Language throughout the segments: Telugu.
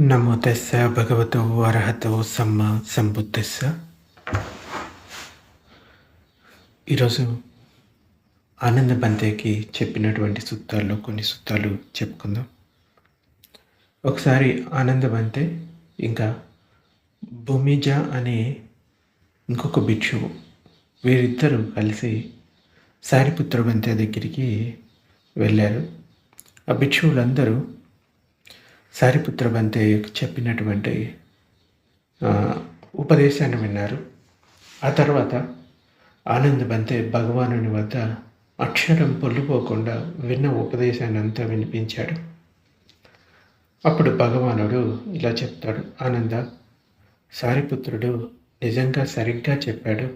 నమో తెస్స భగవతో అర్హతో సమ్మ సంబుద్ధస్స ఈరోజు ఆనంద బంతేకి చెప్పినటువంటి సూత్రాల్లో కొన్ని సూత్రాలు చెప్పుకుందాం. ఒకసారి ఆనంద బంతే ఇంకా భూమిజ అనే ఇంకొక భిక్షువు వీరిద్దరూ కలిసి సారిపుత్ర బంతే దగ్గరికి వెళ్ళారు. ఆ భిక్షువులందరూ సారిపుత్ర బంతే చెప్పినటువంటి ఉపదేశాన్ని విన్నారు. ఆ తర్వాత ఆనంద్ బంతే భగవానుని వద్ద అక్షరం పొల్లుపోకుండా విన్న ఉపదేశాన్ని అంతా వినిపించాడు. అప్పుడు భగవానుడు ఇలా చెప్తాడు ఆనంద సారిపుత్రుడు నిజంగా సరిగ్గా చెప్పాడు.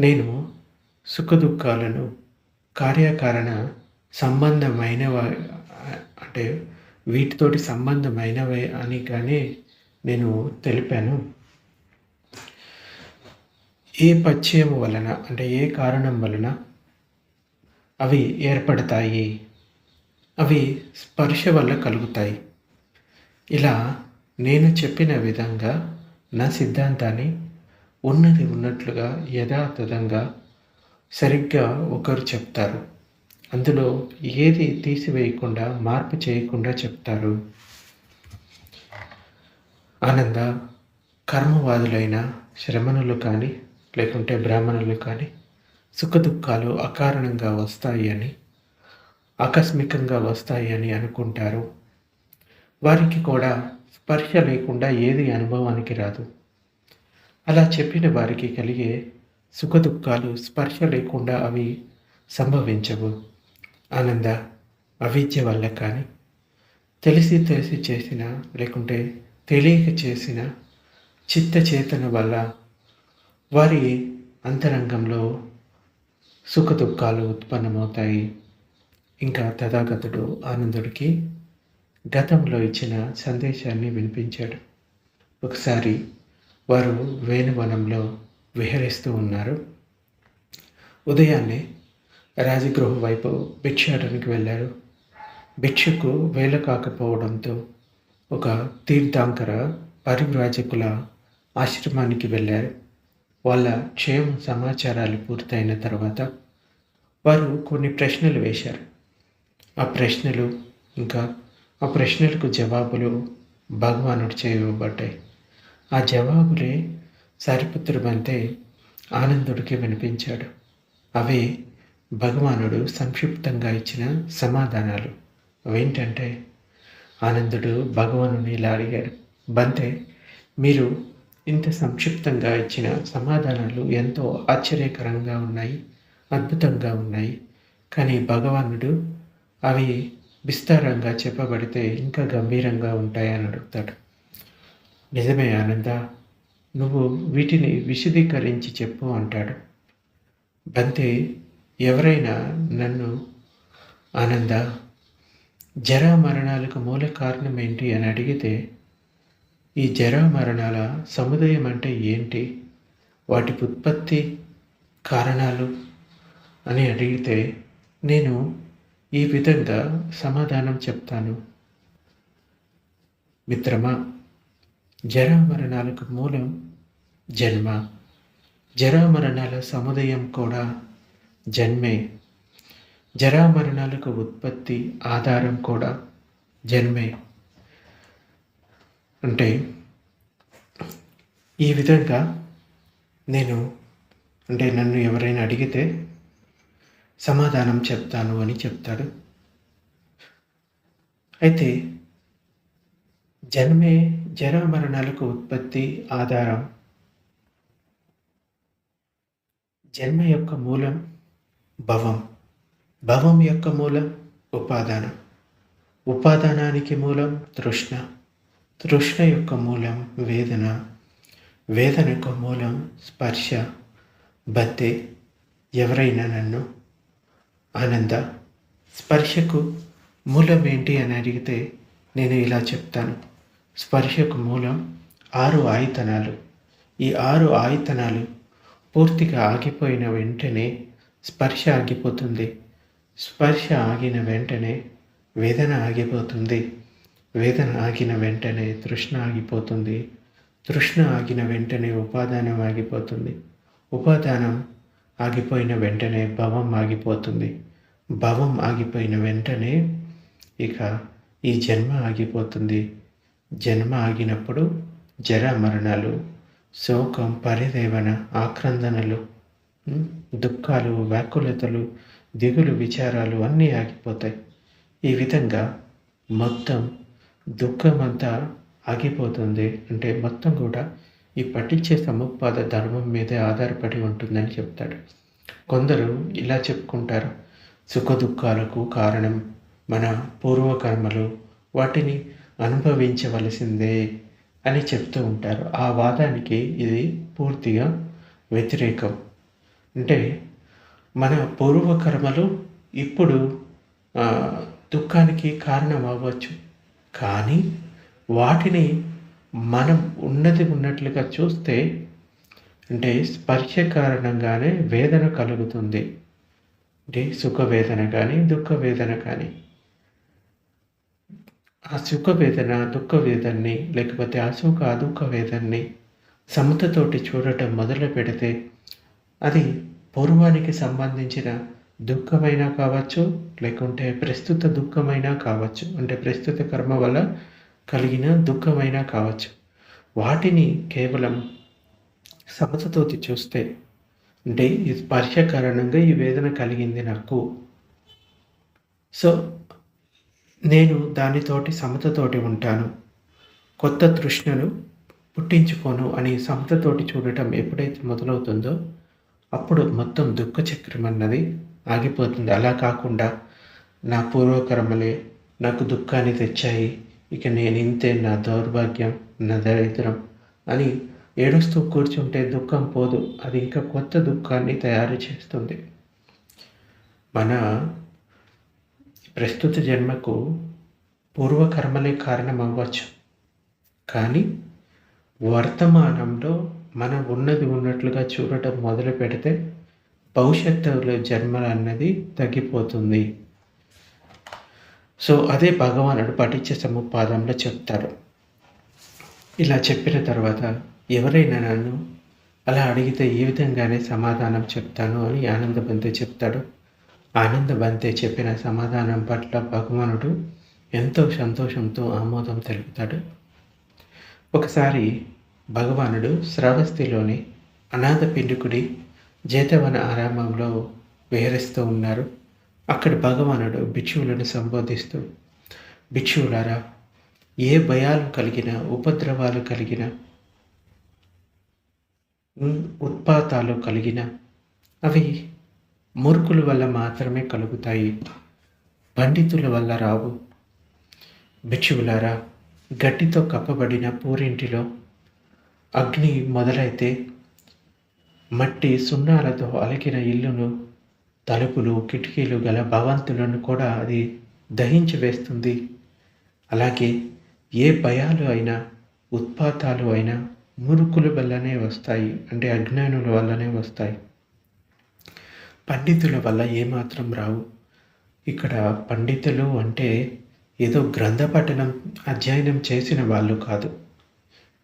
నేను సుఖదుఖాలను కార్యకారణ సంబంధమైన అంటే వీటితోటి సంబంధమైనవే అని కానీ నేను తెలిపాను. ఏ పచ్చయం వలన అంటే ఏ కారణం వలన అవి ఏర్పడతాయి? అవి స్పర్శ వల్ల కలుగుతాయి. ఇలా నేను చెప్పిన విధంగా నా సిద్ధాంతాన్ని ఉన్నది ఉన్నట్లుగా యథాతథంగా సరిగ్గా ఒకరు చెప్తారు. అందులో ఏది తీసివేయకుండా మార్పు చేయకుండా చెప్తారు? ఆనంద కర్మవాదులైన శ్రమణులు కానీ లేకుంటే బ్రాహ్మణులు కానీ సుఖదుఖాలు అకారణంగా వస్తాయి అని ఆకస్మికంగా వస్తాయి అని అనుకుంటారు. వారికి కూడా స్పర్శ లేకుండా ఏది అనుభవానికి రాదు. అలా చెప్పిన వారికి కలిగే సుఖదుఖాలు స్పర్శ లేకుండా అవి సంభవించవు. ఆనంద అవిద్య వల్ల కానీ తెలిసి తెలిసి చేసిన లేకుంటే తెలియక చేసిన చిత్త చేతన వల్ల వారి అంతరంగంలో సుఖదుఖాలు ఉత్పన్నమవుతాయి. ఇంకా తథాగతుడు ఆనందుడికి గతంలో ఇచ్చిన సందేశాన్ని వినిపించాడు. ఒకసారి వారు వేణువనంలో విహరిస్తూ ఉన్నారు. ఉదయాన్నే రాజగృహ వైపు భిక్షాటనకి వెళ్ళారు భిక్షకు వేల కాకపోవడంతో ఒక తీర్థాంకర పరివ్రాజకుల ఆశ్రమానికి వెళ్ళారు. వాళ్ళ క్షేమ సమాచారాలు పూర్తయిన తర్వాత వారు కొన్ని ప్రశ్నలు వేశారు. ఆ ప్రశ్నలు ఇంకా ఆ ప్రశ్నలకు జవాబులు భగవానుడు చేయబడ్డాయి. ఆ జవాబులే సరిపుత్రుడంతే ఆనందుడికి వినిపించాడు. అవే భగవానుడు సంక్షిప్తంగా ఇచ్చిన సమాధానాలు. అవేంటంటే ఆనందుడు భగవానుని ఇలా అడిగాడు. బంతే మీరు ఇంత సంక్షిప్తంగా ఇచ్చిన సమాధానాలు ఎంతో ఆశ్చర్యకరంగా ఉన్నాయి అద్భుతంగా ఉన్నాయి. కానీ భగవానుడు అవి విస్తారంగా చెప్పబడితే ఇంకా గంభీరంగా ఉంటాయని అడుగుతాడు. నిజమే ఆనంద నువ్వు వీటిని విశదీకరించి చెప్పు అంటాడు. బంతే ఎవరైనా నన్ను ఆనంద జరా మరణాలకు మూల కారణం ఏంటి అని అడిగితే ఈ జరా మరణాల సముదాయం అంటే ఏంటి? వాటి ఉత్పత్తి కారణాలు అని అడిగితే నేను ఈ విధంగా సమాధానం చెప్తాను. మిత్రమా జరామరణాలకు మూలం జన్మ. జరామరణాల సముదయం కూడా జన్మే. జరామరణాలకు ఉత్పత్తి ఆధారం కూడా జన్మే. అంటే ఈ విధంగా నేను అంటే నన్ను ఎవరైనా అడిగితే సమాధానం చెప్తాను అని చెప్తాడు. అయితే జన్మే జరామరణాలకు ఉత్పత్తి ఆధారం. జన్మ యొక్క మూలం భవం. భవం యొక్క మూలం ఉపాదానం. ఉపాదానానికి మూలం తృష్ణ. తృష్ణ యొక్క మూలం వేదన. వేదనకు మూలం స్పర్శ. బతే ఎవరైనా నన్ను ఆనంద. స్పర్శకు మూలం ఏంటి అని అడిగితే నేను ఇలా చెప్తాను. స్పర్శకు మూలం ఆరు ఆయతనాలు ఈ ఆరు ఆయతనాలు పూర్తిగా ఆగిపోయిన వెంటనే స్పర్శ ఆగిపోతుంది. స్పర్శ ఆగిన వెంటనే వేదన ఆగిపోతుంది. వేదన ఆగిన వెంటనే తృష్ణ ఆగిపోతుంది. తృష్ణ ఆగిన వెంటనే ఉపాదానం ఆగిపోతుంది. ఉపాదానం ఆగిపోయిన వెంటనే భవం ఆగిపోతుంది. భవం ఆగిపోయిన వెంటనే ఇక ఈ జన్మ ఆగిపోతుంది. జన్మ ఆగినప్పుడు జర మరణాలు శోకం పరిదేవన ఆక్రందనలు దుఃఖాలు వ్యాకులతలు దిగులు విచారాలు అన్నీ ఆగిపోతాయి. ఈ విధంగా మొత్తం దుఃఖం అంతా ఆగిపోతుంది. అంటే మొత్తం కూడా ఈ పట్టించే సముపాద ధర్మం మీదే ఆధారపడి ఉంటుందని చెప్తాడు. కొందరు ఇలా చెప్పుకుంటారు. సుఖ దుఃఖాలకు కారణం మన పూర్వకర్మలు వాటిని అనుభవించవలసిందే అని చెప్తూ ఉంటారు. ఆ వాదానికి ఇది పూర్తిగా వ్యతిరేకం. అంటే మన పూర్వకర్మలు ఇప్పుడు దుఃఖానికి కారణం అవ్వచ్చు. కానీ వాటిని మనం ఉన్నది ఉన్నట్లుగా చూస్తే అంటే స్పర్శ కారణంగానే వేదన కలుగుతుంది. అంటే సుఖ వేదన కానీ దుఃఖ వేదన కానీ. ఆ సుఖ వేదన దుఃఖ వేదన్ని లేకపోతే ఆ సుఖ అదుఃఖ సమతతోటి చూడటం మొదలు పెడితే అది పూర్వానికి సంబంధించిన దుఃఖమైనా కావచ్చు లేకుంటే ప్రస్తుత దుఃఖమైనా కావచ్చు. అంటే ప్రస్తుత కర్మ వల్ల కలిగిన దుఃఖమైనా కావచ్చు. వాటిని కేవలం సమతతోటి చూస్తే అంటే ఈ స్పర్శ కారణంగా ఈ వేదన కలిగింది నాకు. సో నేను దానితోటి సమతతోటి ఉంటాను. కొత్త తృష్ణను పుట్టించుకోను అని సమతతోటి చూడటం ఎప్పుడైతే మొదలవుతుందో అప్పుడు మొత్తం దుఃఖ చక్రం అన్నది ఆగిపోతుంది. అలా కాకుండా నా పూర్వకర్మలే నాకు దుఃఖాన్ని తెచ్చాయి. ఇక నేను ఇంతే నా దౌర్భాగ్యం నా దరిద్రం అని ఏడుస్తూ కూర్చుంటే దుఃఖం పోదు. అది ఇంకా కొత్త దుఃఖాన్ని తయారు చేస్తుంది. మన ప్రస్తుత జన్మకు పూర్వకర్మలే కారణం అవ్వచ్చు కానీ వర్తమానంలో మనం ఉన్నది ఉన్నట్లుగా చూడటం మొదలు పెడితే భవిష్యత్తులో జన్మ అన్నది తగ్గిపోతుంది. సో అదే భగవానుడు పఠించే సముపాదంలో చెప్తారు. ఇలా చెప్పిన తర్వాత ఎవరైనా నన్ను అలా అడిగితే ఈ విధంగానే సమాధానం చెప్తాను అని ఆనందబంతే చెప్తాడు. ఆనందబంతే చెప్పిన సమాధానం పట్ల భగవానుడు ఎంతో సంతోషంతో ఆమోదం తెలుపుతాడు. ఒకసారి భగవానుడు శ్రావస్తిలోని అనాథ పిండుకుడి జేతవన ఆరామంలో విహరిస్తూ ఉన్నారు. అక్కడ భగవానుడు భిక్షువులను సంబోధిస్తూ భిక్షువులారా ఏ భయాలు కలిగిన ఉపద్రవాలు కలిగిన ఉత్పాతాలు కలిగిన అవి మూర్ఖుల వల్ల మాత్రమే కలుగుతాయి పండితుల వల్ల రావు. భిక్షువులారా గట్టితో కప్పబడిన పూరింటిలో అగ్ని మొదలైతే మట్టి సున్నాలతో అలికిన ఇల్లును తలుపులు కిటికీలు గల భవంతులను కూడా అది దహించి వేస్తుంది. అలాగే ఏ భయాలు అయినా ఉత్పాతాలు అయినా మురుకుల వల్లనే వస్తాయి అంటే అజ్ఞానుల వల్లనే వస్తాయి. పండితుల వల్ల ఏమాత్రం రావు. ఇక్కడ పండితులు అంటే ఏదో గ్రంథ పఠనం అధ్యయనం చేసిన వాళ్ళు కాదు.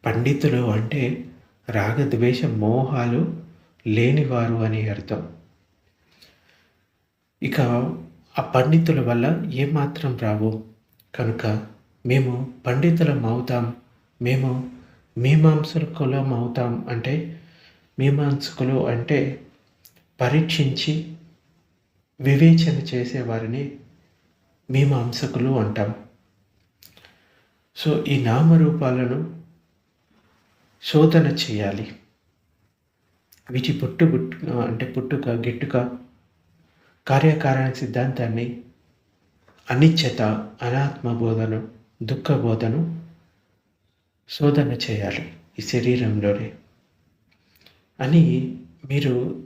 పండితులు అంటే రాగద్వేష మోహాలు లేనివారు అని అర్థం. ఇక ఆ పండితుల వల్ల ఏమాత్రం రావు. కనుక మేము పండితులం అవుతాం. మేము మీమాంసకులం అవుతాం అంటే మీమాంసకులు అంటే పరీక్షించి వివేచన చేసేవారిని మీమాంసకులు అంటాం. సో ఈ నామరూపాలను శోధన చేయాలి. వీటి పుట్టు పుట్టు అంటే పుట్టుక గిట్టుక కార్యకారణ సిద్ధాంతాన్ని అనిశ్చత అనాత్మ బోధను దుఃఖ బోధను శోధన చేయాలి ఈ శరీరంలోనే. అని మీరు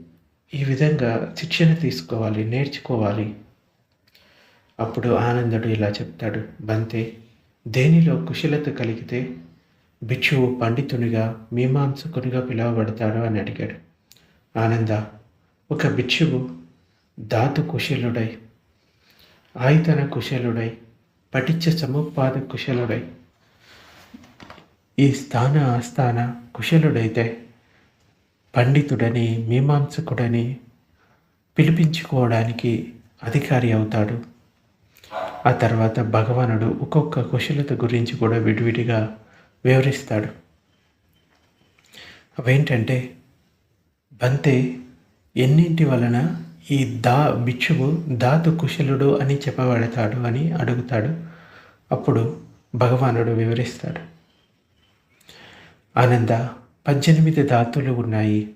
ఈ విధంగా శిక్షణ తీసుకోవాలి నేర్చుకోవాలి. అప్పుడు ఆనందుడు ఇలా చెప్తాడు బంతే దేనిలో కుశలత కలిగితే భిక్షువు పండితునిగా మీమాంసకునిగా పిలువబడతాడు అని అడిగాడు. ఆనంద ఒక భిక్షువు ధాతు కుశలుడై ఆయుధన కుశలుడై పఠించ సముపాద కుశలుడై ఈ స్థాన ఆస్థాన కుశలుడైతే పండితుడని మీమాంసకుడని పిలిపించుకోవడానికి అధికారి అవుతాడు. ఆ తర్వాత భగవానుడు ఒక్కొక్క కుశలత గురించి కూడా విడివిడిగా వివరిస్తాడు. అవేంటంటే బంతే ఎన్నింటి వలన ఈ దా బిచ్చువు దాతు కుశలుడు అని చెప్పబడతాడు అని అడుగుతాడు. అప్పుడు భగవానుడు వివరిస్తాడు. ఆనంద పద్దెనిమిది ధాతులు ఉన్నాయి.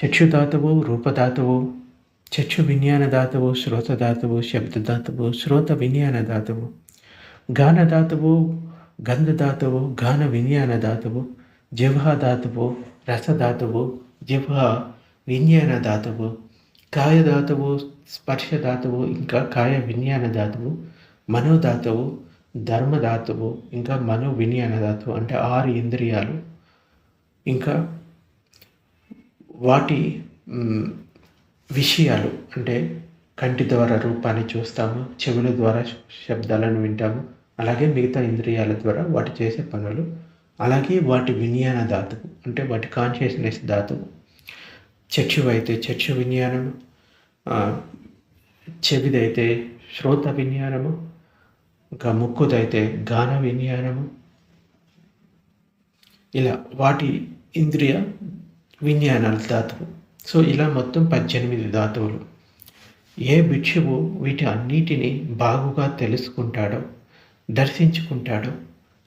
చక్షుధాతువు రూపధాతువు చక్షు విజ్ఞాన ధాతువు శ్రోతధాతువు శబ్దధాతువు శ్రోత విజ్ఞాన ధాతువు. గానధాతువు గంధధాతువు గాన విజ్ఞాన ధాతువు జిహ్వాధాతువు రసధాతువు విజ్ఞానదాతవు కాయదాతవు ధాతువు కాయధాతువు ఇంకా కాయ విజ్ఞానదాతవు ధాతువు మనోధాతువు ధర్మధాతువు ఇంకా మనో విజ్ఞానదాతవు అంటే ఆరు ఇంద్రియాలు. ఇంకా వాటి విషయాలు అంటే కంటి ద్వారా రూపాన్ని చూస్తాము చెవుల ద్వారా శబ్దాలను వింటాము అలాగే మిగతా ఇంద్రియాల ద్వారా వాటి చేసే పనులు అలాగే వాటి విజ్ఞాన ధాతువు అంటే వాటి కాన్షియస్నెస్ ధాతువు. చక్షు అయితే చక్షు విజ్ఞానము చెవిదైతే శ్రోత విజ్ఞానము ఇంకా ముక్కుదైతే గాన విజ్ఞానము ఇలా వాటి ఇంద్రియ విజ్ఞానాల ధాతువు. సో ఇలా మొత్తం పద్దెనిమిది ధాతువులు. ఏ భిక్షువు వీటి అన్నిటినీ బాగుగా తెలుసుకుంటాడో దర్శించుకుంటాడో.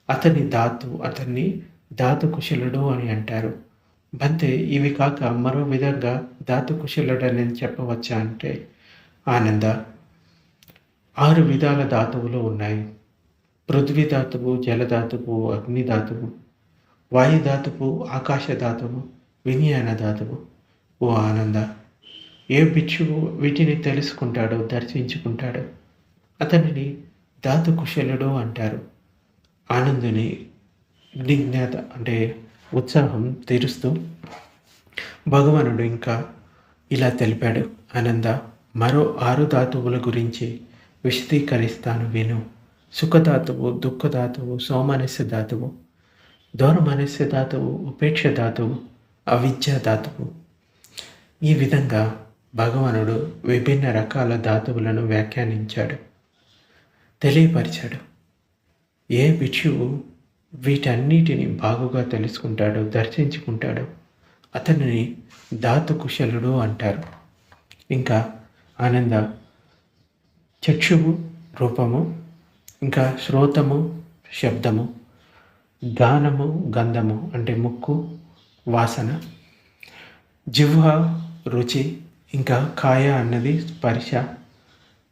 అతని ధాతు అతన్ని ధాతు కుశలుడు అని అంటారు. బంతే ఇవి కాక మరో విధంగా ధాతు కుశలుడు అని చెప్పవచ్చా అంటే ఆనంద ఆరు విధాల ధాతువులు ఉన్నాయి. పృథ్వీ ధాతువు జలధాతువు అగ్నిధాతువు వాయుధాతువు ఆకాశధాతువు వినియాన ధాతువు. ఓ ఆనంద ఏ భిక్షువు వీటిని తెలుసుకుంటాడో దర్శించుకుంటాడో అతనిని ధాతు కుశలుడు అంటారు. ఆనందుని విజ్ఞాత అంటే ఉత్సాహం తీరుస్తూ భగవానుడు ఇంకా ఇలా తెలిపాడు. ఆనంద మరో ఆరు ధాతువుల గురించి విశదీకరిస్తాను విను. సుఖధాతువు దుఃఖధాతువు సోమనస్య ధాతువు దౌరమనస్య ధాతువు ఉపేక్ష ధాతువు అవిద్యా ధాతువు. ఈ విధంగా భగవానుడు విభిన్న రకాల ధాతువులను వ్యాఖ్యానించాడు. తెలియపరిచాడు. ఏ భిక్షువు వీటన్నిటిని బాగుగా తెలుసుకుంటాడో దర్శించుకుంటాడో అతనిని ధాతు కుశలుడు అంటారు. ఇంకా ఆనంద చక్షువు రూపము ఇంకా శ్రోతము శబ్దము గానము గంధము అంటే ముక్కు వాసన జిహ్వ రుచి ఇంకా కాయ అన్నది స్పర్శ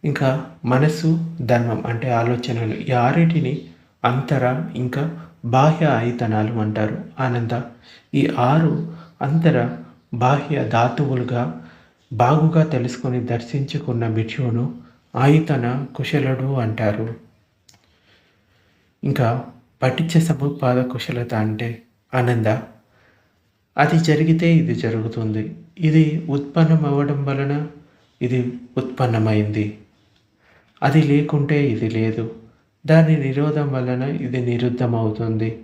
ఇంకా మనసు ధర్మం అంటే ఆలోచనలు. ఈ ఆరిటిని అంతర ఇంకా బాహ్య ఆయుతనాలు అంటారు. ఆనంద. ఈ ఆరు అంతర బాహ్య ధాతువులుగా బాగుగా తెలుసుకొని దర్శించుకున్న భిక్షువును ఆయుతన కుశలుడు అంటారు. ఇంకా పఠించ సముపాద కుశలత అంటే ఆనంద. అది జరిగితే ఇది జరుగుతుంది. ఇది ఉత్పన్నం అవ్వడం వలన ఇది ఉత్పన్నమైంది. అది లేకుంటే ఇది లేదు. దాని నిరోధం వలన ఇది నిరుద్ధం అవుతుంది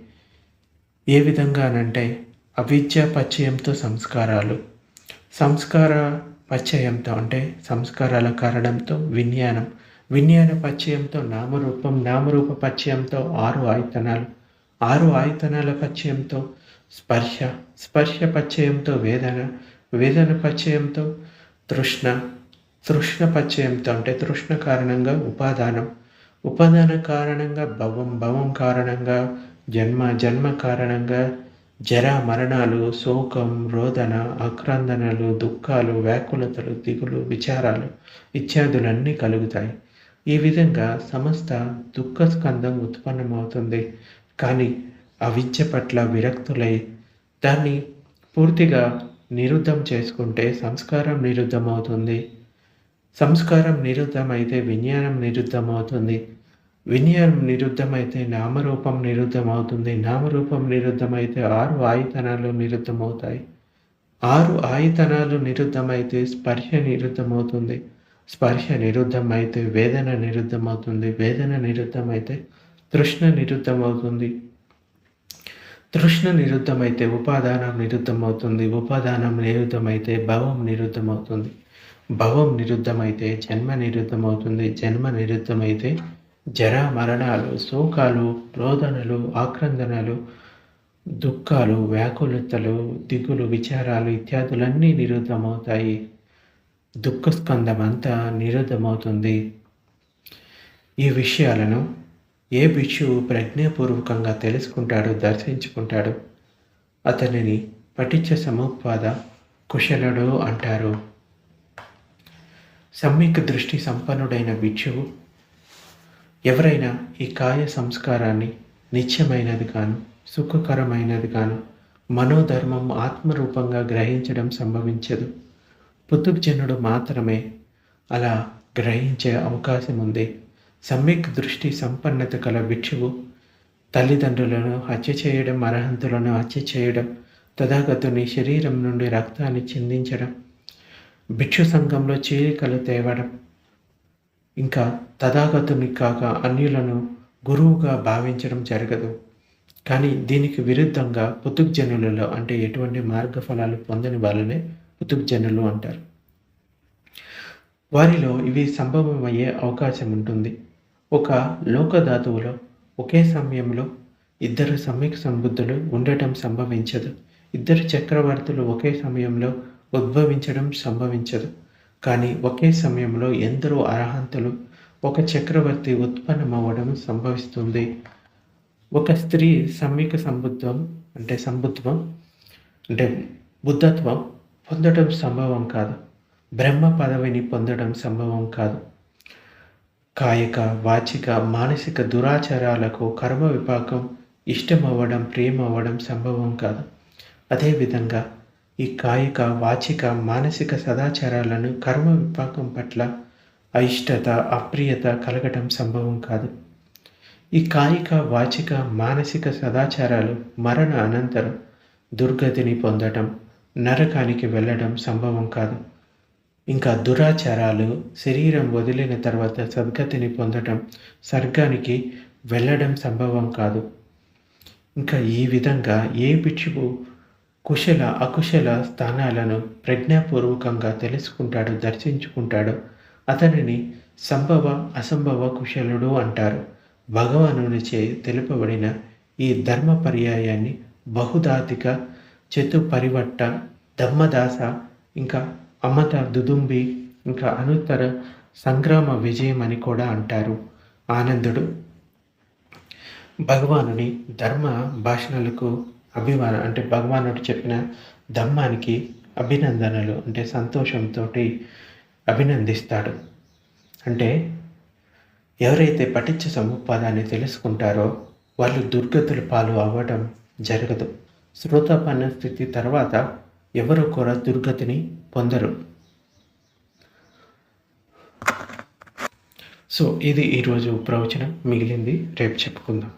ఏ విధంగానంటే అవిద్య పచ్చయంతో సంస్కారాలు. సంస్కార పచ్చయంతో అంటే సంస్కారాల కారణంతో విజ్ఞానం. విజ్ఞాన పచ్చయంతో నామరూపం నామరూప పచ్చయంతో ఆరు ఆయతనాలు ఆరు ఆయతనాల పచ్చయంతో స్పర్శ స్పర్శ పచ్చయంతో వేదన వేదన పచ్చయంతో తృష్ణ తృష్ణ పచ్చయంతో అంటే తృష్ణ కారణంగా ఉపాదానం. ఉపాదాన కారణంగా భవం భవం కారణంగా జన్మ జన్మ కారణంగా జర మరణాలు శోకం రోదన ఆక్రందనలు దుఃఖాలు వ్యాకులతలు దిగులు విచారాలు ఇత్యాదులన్నీ కలుగుతాయి. ఈ విధంగా సమస్త దుఃఖ స్కందం ఉత్పన్నమవుతుంది. కానీ అవిద్య పట్ల విరక్తులై దాన్ని పూర్తిగా నిరుద్ధం చేసుకుంటే సంస్కారం నిరుద్ధం అవుతుంది సంస్కారం నిరుద్ధమైతే విజ్ఞానం నిరుద్ధమవుతుంది. విజ్ఞానం నిరుద్ధమైతే నామరూపం నిరుద్ధమవుతుంది. నామరూపం నిరుద్ధమైతే ఆరు ఆయుతనాలు నిరుద్ధమవుతాయి. ఆరు ఆయుతనాలు నిరుద్ధమైతే స్పర్శ నిరుద్ధమవుతుంది. స్పర్శ నిరుద్ధం అయితే వేదన నిరుద్ధం అవుతుంది వేదన నిరుద్ధం అయితే తృష్ణ నిరుద్ధం అవుతుంది తృష్ణ నిరుద్ధమైతే ఉపాదానం నిరుద్ధం అవుతుంది ఉపాదానం నిరుద్ధమైతే భవం నిరుద్ధం అవుతుంది భవం నిరుద్ధమైతే జన్మ నిరుద్ధం అవుతుంది జన్మ నిరుద్ధమైతే జర మరణాలు శోకాలు రోదనలు ఆక్రందనలు దుఃఖాలు వ్యాకులతలు దిగులు విచారాలు ఇత్యాదులన్నీ నిరుద్ధమవుతాయి. దుఃఖ అంతా నిరుద్ధమవుతుంది. ఈ విషయాలను ఏ భిక్షువు ప్రజ్ఞాపూర్వకంగా తెలుసుకుంటాడో దర్శించుకుంటాడో? అతనిని పటిచ్చ సముపాద కుశలుడు అంటారు. సమ్యక్ దృష్టి సంపన్నుడైన భిక్షువు ఎవరైనా ఈ కాయ సంస్కారాన్ని నిత్యమైనది కాను సుఖకరమైనది కాను మనోధర్మం ఆత్మరూపంగా గ్రహించడం సంభవించదు. పుతుర్జనుడు మాత్రమే అలా గ్రహించే అవకాశం ఉంది సమ్యక్ దృష్టి సంపన్నత కల భిక్షువు తల్లిదండ్రులను హత్య చేయడం అర్హంతులను హత్య చేయడం తథాగతుని శరీరం నుండి రక్తాన్ని చిందించడం భిక్షు సంఘంలో చీలికలు తేవడం ఇంకా తథాగతుని కాక అన్యులను గురువుగా భావించడం జరగదు. కానీ దీనికి విరుద్ధంగా పుతుగ్జనులలో అంటే ఎటువంటి మార్గఫలాలు పొందని వాళ్ళనే పుతుగ్జనులు అంటారు. వారిలో ఇవి సంభవమయ్యే అవకాశం ఉంటుంది. ఒక లోకధాతువులో ఒకే సమయంలో ఇద్దరు సమ్యక్ సంబుద్ధులు ఉండటం సంభవించదు. ఇద్దరు చక్రవర్తులు ఒకే సమయంలో ఉద్భవించడం సంభవించదు. కానీ ఒకే సమయంలో ఎందరో అర్హంతులు ఒక చక్రవర్తి ఉత్పన్నమవ్వడం సంభవిస్తుంది. ఒక స్త్రీ సమ్యక సంబుద్ధం అంటే సంబుద్ధం అంటే బుద్ధత్వం పొందడం సంభవం కాదు. బ్రహ్మ పదవిని పొందడం సంభవం కాదు. కాయక వాచిక మానసిక దురాచారాలకు కర్మ విపాకం ఇష్టమవ్వడం ప్రేమ అవ్వడం సంభవం కాదు. అదేవిధంగా ఈ కాయిక వాచిక మానసిక సదాచారాలను కర్మ విపాకం పట్ల అయిష్టత అప్రియత కలగటం సంభవం కాదు. ఈ కాయిక వాచిక మానసిక సదాచారాలు మరణ అనంతరం దుర్గతిని పొందటం నరకానికి వెళ్ళడం సంభవం కాదు. ఇంకా దురాచారాలు శరీరం వదిలిన తర్వాత సద్గతిని పొందటం స్వర్గానికి వెళ్ళడం సంభవం కాదు. ఇంకా ఈ విధంగా ఏ పిచ్చుకు కుశల అకుశల స్థానాలను ప్రజ్ఞాపూర్వకంగా తెలుసుకుంటాడు దర్శించుకుంటాడు. అతనిని సంభవ అసంభవ కుశలుడు అంటారు. భగవానునిచే తెలుపబడిన ఈ ధర్మ పర్యాయాన్ని బహుదాతిక చతుపరివట్ట దమ్మదాస ఇంకా అమత దుదుంబి ఇంకా అనుత్తర సంగ్రామ విజయం అని కూడా అంటారు. ఆనందుడు భగవానుని ధర్మ భాషణలకు అభిమాన అంటే భగవానుడు చెప్పిన ధమ్మానికి అభినందనలు అంటే సంతోషంతో అభినందిస్తాడు. అంటే ఎవరైతే పఠించ సముపాదాన్ని తెలుసుకుంటారో వాళ్ళు దుర్గతుల పాలు అవ్వడం జరగదు. శ్రోతపన్న స్థితి తర్వాత ఎవరు కూడా దుర్గతిని పొందరు. సో ఇది ఈరోజు ప్రవచనం. మిగిలింది రేపు చెప్పుకుందాం.